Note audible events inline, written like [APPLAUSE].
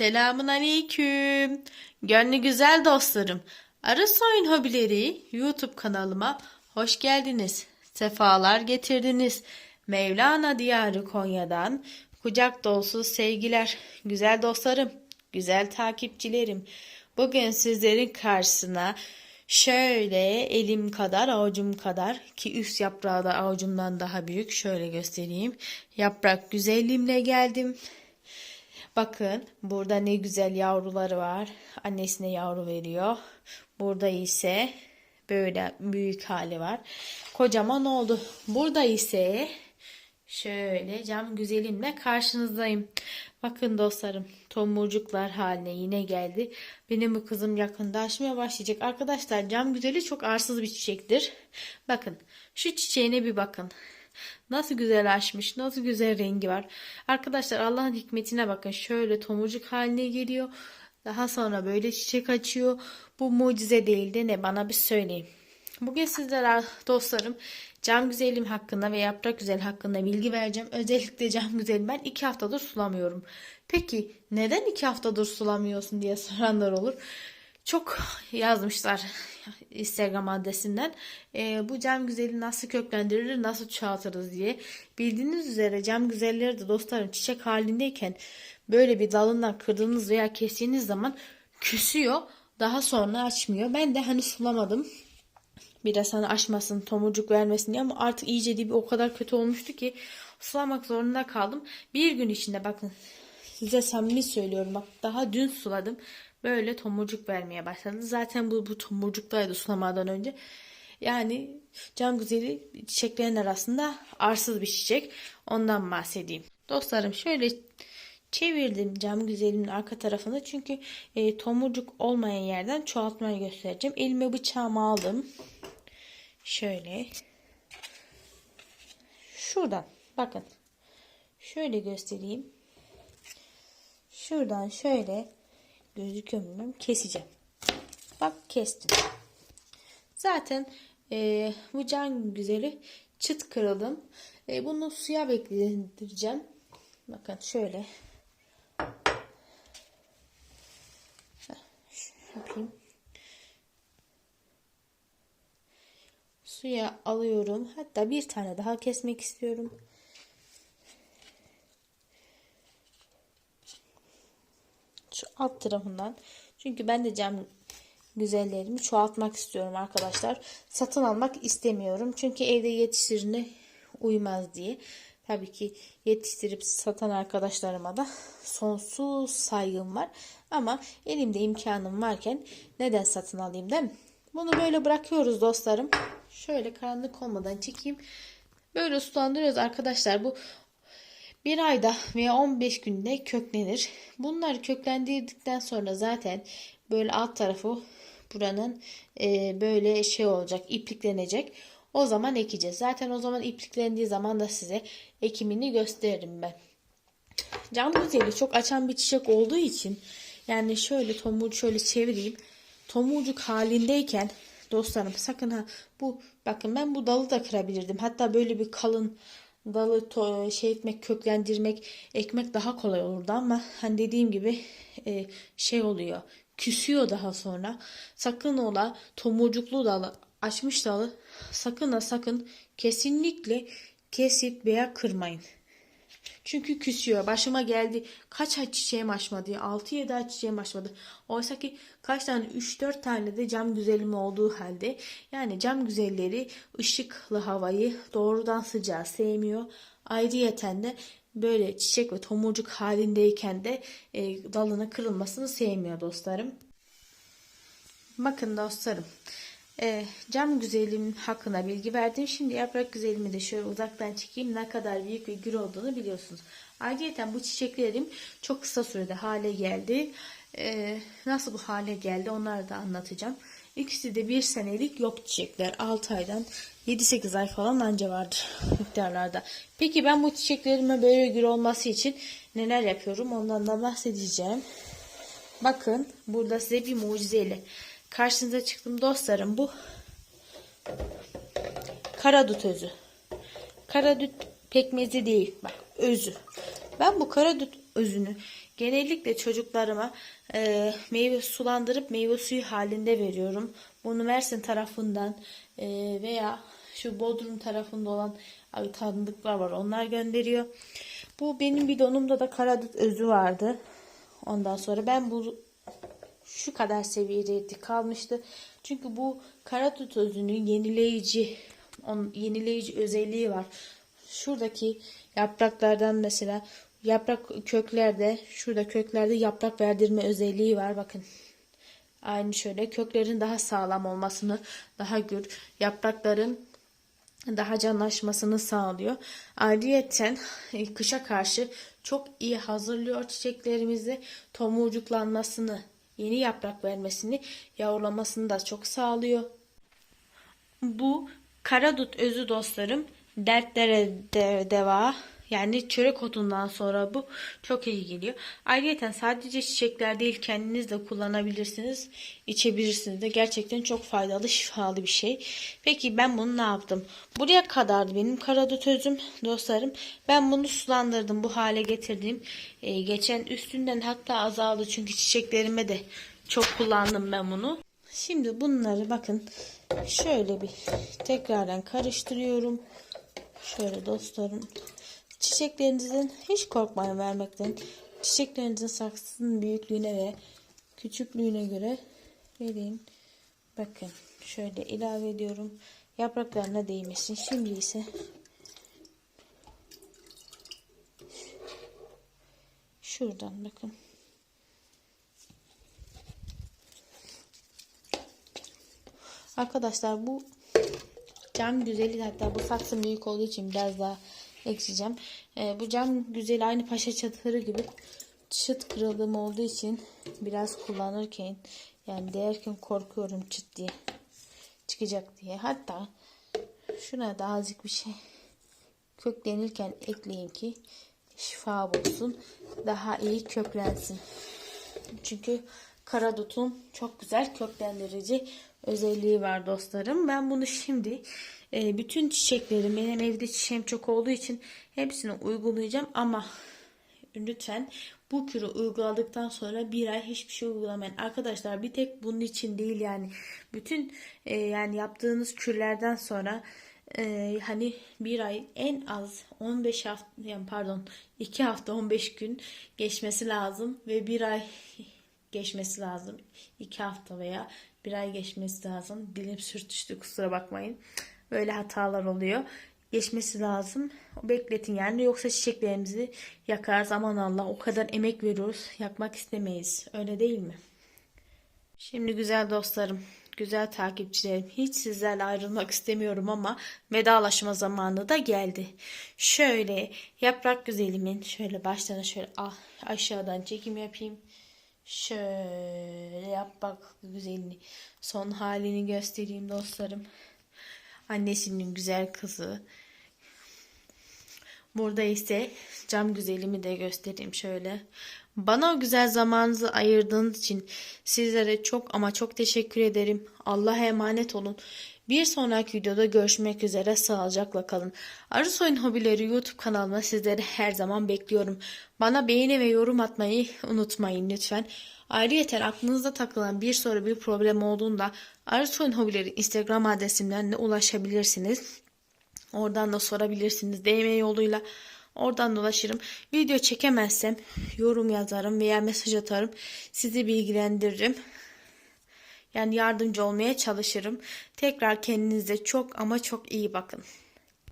Selamun aleyküm. Gönlü güzel dostlarım. Arası Oyun Hobileri YouTube kanalıma hoş geldiniz. Sefalar getirdiniz. Mevlana Diyarı Konya'dan kucak dolusu sevgiler. Güzel dostlarım, güzel takipçilerim. Bugün sizlerin karşısına şöyle elim kadar, avucum kadar ki üst yaprağı da avucumdan daha büyük. Şöyle göstereyim. Yaprak güzelliğimle geldim. Bakın burada ne güzel yavruları var. Annesine yavru veriyor. Burada ise böyle büyük hali var. Kocaman oldu. Burada ise şöyle cam güzelimle karşınızdayım. Bakın dostlarım tomurcuklar haline yine geldi. Benim bu kızım yakında açmaya başlayacak. Arkadaşlar cam güzeli çok arsız bir çiçektir. Bakın şu çiçeğine bir bakın. Nasıl güzel açmış, nasıl güzel rengi var. Arkadaşlar Allah'ın hikmetine bakın. Şöyle tomurcuk haline geliyor. Daha sonra böyle çiçek açıyor. Bu mucize değil de ne bana bir söyleyin. Bugün sizlere dostlarım cam güzelim hakkında ve yaprak güzel hakkında bilgi vereceğim. Özellikle cam güzelim ben iki haftadır sulamıyorum. Peki neden iki haftadır sulamıyorsun diye soranlar olur. Çok yazmışlar Instagram adresinden. Ee, bu cam güzeli nasıl köklendirilir, nasıl çoğaltırız diye. Bildiğiniz üzere cam güzelleri de dostlarım çiçek halindeyken böyle bir dalından kırdığınız veya kestiğiniz zaman küsüyor. Daha sonra açmıyor. Ben de hani sulamadım. Biraz hani açmasın, tomurcuk vermesin diye ama artık iyice dibi o kadar kötü olmuştu ki sulamak zorunda kaldım. Bir gün içinde bakın size samimi söylüyorum bak daha dün suladım. Böyle tomurcuk vermeye başladı. Zaten bu, bu tomurcuktaydı sulamadan önce. Yani cam güzeli çiçeklerin arasında arsız bir çiçek. Ondan bahsedeyim. Dostlarım şöyle çevirdim cam güzelimin arka tarafını. Çünkü e, tomurcuk olmayan yerden çoğaltmayı göstereceğim. Elime bıçağımı aldım. Şöyle. Şuradan bakın. Şöyle göstereyim. Şuradan şöyle gözüküyor mu. Keseceğim. Bak kestim. Zaten e, bu can güzeli çıt kırıldım. E, bunu suya bekletireceğim. Bakın şöyle. Yapayım. Suya alıyorum. Hatta bir tane daha kesmek istiyorum. Şu alt tarafından. Çünkü ben de cam güzellerimi çoğaltmak istiyorum arkadaşlar. Satın almak istemiyorum. Çünkü evde yetiştirine uymaz diye. Tabii ki yetiştirip satan arkadaşlarıma da sonsuz saygım var. Ama elimde imkanım varken neden satın alayım değil mi? Bunu böyle bırakıyoruz dostlarım. Şöyle karanlık olmadan çekeyim. Böyle sulandırıyoruz arkadaşlar. Bu bir ayda veya 15 günde köklenir. Bunlar köklendirdikten sonra zaten böyle alt tarafı buranın e, böyle şey olacak, ipliklenecek. O zaman ekeceğiz. Zaten o zaman ipliklendiği zaman da size ekimini gösteririm ben. Cam güzeli çok açan bir çiçek olduğu için yani şöyle tomurcu şöyle çevireyim. Tomurcuk halindeyken dostlarım sakın ha bu bakın ben bu dalı da kırabilirdim. Hatta böyle bir kalın dalı to, şey etmek köklendirmek ekmek daha kolay olurdu ama hani dediğim gibi e, şey oluyor küsüyor daha sonra sakın ola tomurcuklu dalı açmış dalı sakın ha sakın kesinlikle kesip veya kırmayın. Çünkü küsüyor. Başıma geldi. Kaç ay çiçeğim açmadı. 6-7 ay çiçeğim açmadı. Oysa ki kaç tane 3-4 tane de cam güzelim olduğu halde. Yani cam güzelleri ışıklı havayı doğrudan sıcağı sevmiyor. Ayrıyeten de böyle çiçek ve tomurcuk halindeyken de e, dalına kırılmasını sevmiyor dostlarım. Bakın dostlarım. E, cam güzelim hakkında bilgi verdim. Şimdi yaprak güzelimi de şöyle uzaktan çekeyim. Ne kadar büyük ve gür olduğunu biliyorsunuz. Ayrıca bu çiçeklerim çok kısa sürede hale geldi. E, nasıl bu hale geldi onları da anlatacağım. İkisi de bir senelik yok çiçekler. 6 aydan 7-8 ay falan anca vardır [LAUGHS] miktarlarda. Peki ben bu çiçeklerime böyle gür olması için neler yapıyorum ondan da bahsedeceğim. Bakın burada size bir mucizeyle karşınıza çıktım dostlarım. Bu karadut özü. Karadut pekmezi değil. Bak özü. Ben bu karadut özünü Genellikle çocuklarıma e, meyve sulandırıp meyve suyu halinde veriyorum. Bunu Mersin tarafından e, veya şu Bodrum tarafında olan tanıdıklar var. Onlar gönderiyor. Bu benim bidonumda da karadut özü vardı. Ondan sonra ben bu şu kadar seviyede kalmıştı. Çünkü bu karadut özünün yenileyici on, yenileyici özelliği var. Şuradaki yapraklardan mesela yaprak köklerde şurada köklerde yaprak verdirme özelliği var. Bakın. Aynı şöyle köklerin daha sağlam olmasını, daha gür, yaprakların daha canlaşmasını sağlıyor. Ayrıyeten kışa karşı çok iyi hazırlıyor çiçeklerimizi. Tomurcuklanmasını, yeni yaprak vermesini, yavrulamasını da çok sağlıyor. Bu karadut özü dostlarım dertlere de deva yani çörek otundan sonra bu çok iyi geliyor. Ayrıca sadece çiçekler değil kendiniz de kullanabilirsiniz. içebilirsiniz de gerçekten çok faydalı şifalı bir şey. Peki ben bunu ne yaptım? Buraya kadardı benim karadut özüm dostlarım. Ben bunu sulandırdım bu hale getirdim. Ee, geçen üstünden hatta azaldı çünkü çiçeklerime de çok kullandım ben bunu. Şimdi bunları bakın şöyle bir tekrardan karıştırıyorum. Şöyle dostlarım. Çiçeklerinizin hiç korkmayın vermekten. Çiçeklerinizin saksısının büyüklüğüne ve küçüklüğüne göre vereyim. Bakın şöyle ilave ediyorum. Yapraklarına değmesin. Şimdi ise şuradan bakın. Arkadaşlar bu cam güzeli hatta bu saksı büyük olduğu için biraz daha ekleyeceğim. Ee, bu cam güzeli aynı paşa çatırı gibi çıt kırıldığım olduğu için biraz kullanırken yani değerken korkuyorum çıt diye çıkacak diye. Hatta şuna da azıcık bir şey köklenirken ekleyin ki şifa bulsun. Daha iyi köklensin. Çünkü karadutun çok güzel köklendirici özelliği var dostlarım. Ben bunu şimdi e, bütün çiçeklerim benim evde çiçeğim çok olduğu için hepsini uygulayacağım ama lütfen bu kürü uyguladıktan sonra bir ay hiçbir şey uygulamayın. Arkadaşlar bir tek bunun için değil yani bütün e, yani yaptığınız kürlerden sonra e, hani bir ay en az 15 hafta yani pardon 2 hafta 15 gün geçmesi lazım ve bir ay geçmesi lazım. 2 hafta veya bir ay geçmesi lazım. Dilim sürtüştü kusura bakmayın. Böyle hatalar oluyor. Geçmesi lazım. Bekletin yani yoksa çiçeklerimizi yakar zaman Allah o kadar emek veriyoruz. Yakmak istemeyiz. Öyle değil mi? Şimdi güzel dostlarım, güzel takipçilerim hiç sizlerle ayrılmak istemiyorum ama vedalaşma zamanı da geldi. Şöyle yaprak güzelimin şöyle baştan şöyle ah, aşağıdan çekim yapayım. Şöyle yaprak güzelini son halini göstereyim dostlarım. Annesinin güzel kızı. Burada ise cam güzelimi de göstereyim şöyle. Bana o güzel zamanınızı ayırdığınız için sizlere çok ama çok teşekkür ederim. Allah'a emanet olun. Bir sonraki videoda görüşmek üzere sağlıcakla kalın. Arısoy'un hobileri YouTube kanalıma sizleri her zaman bekliyorum. Bana beğeni ve yorum atmayı unutmayın lütfen. Ayrıca aklınızda takılan bir soru bir problem olduğunda Arısoy'un hobileri Instagram adresimden de ulaşabilirsiniz. Oradan da sorabilirsiniz DM yoluyla. Oradan dolaşırım. Video çekemezsem yorum yazarım veya mesaj atarım. Sizi bilgilendiririm. Yani yardımcı olmaya çalışırım. Tekrar kendinize çok ama çok iyi bakın.